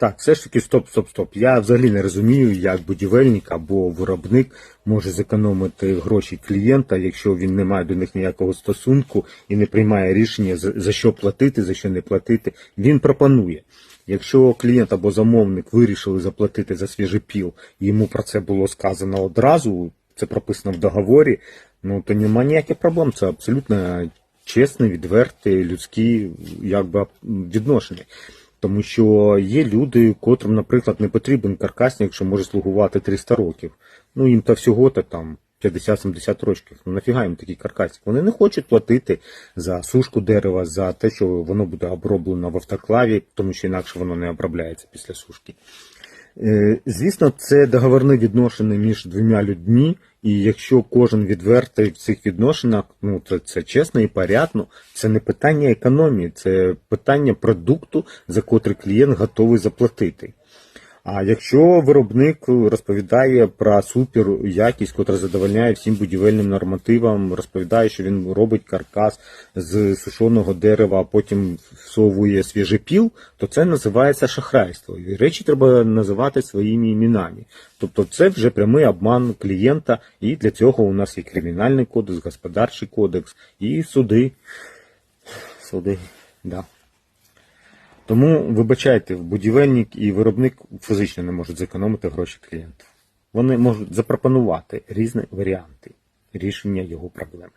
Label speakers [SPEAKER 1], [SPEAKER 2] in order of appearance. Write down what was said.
[SPEAKER 1] Так, все ж таки, стоп, стоп, стоп. Я взагалі не розумію, як будівельник або виробник може зекономити гроші клієнта, якщо він не має до них ніякого стосунку і не приймає рішення за що платити, за що не платити. Він пропонує. Якщо клієнт або замовник вирішили заплатити за свіжий піл, йому про це було сказано одразу, це прописано в договорі, ну то немає ніяких проблем. Це абсолютно чесне, відверте, людські якби відношення. Тому що є люди, котрим, наприклад, не потрібен каркасник, якщо може слугувати 300 років. Ну їм та всього-то там 50-70 років. Ну нафіга їм такий каркасник? Вони не хочуть платити за сушку дерева, за те, що воно буде оброблено в автоклаві, тому що інакше воно не обробляється після сушки. Е, Звісно, це договорне відношення між двома людьми, і якщо кожен відвертий в цих відношеннях, ну то це чесно і порядно. Це не питання економії, це питання продукту, за котрий клієнт готовий заплатити. А якщо виробник розповідає про супер якість, котра задовольняє всім будівельним нормативам, розповідає, що він робить каркас з сушеного дерева, а потім всовує свіжий піл, то це називається шахрайство. І речі треба називати своїми іменами. Тобто це вже прямий обман клієнта, і для цього у нас є кримінальний кодекс, господарчий кодекс і суди. Суди, да. Тому, вибачайте, будівельник і виробник фізично не можуть зекономити гроші клієнтів. Вони можуть запропонувати різні варіанти рішення його проблеми.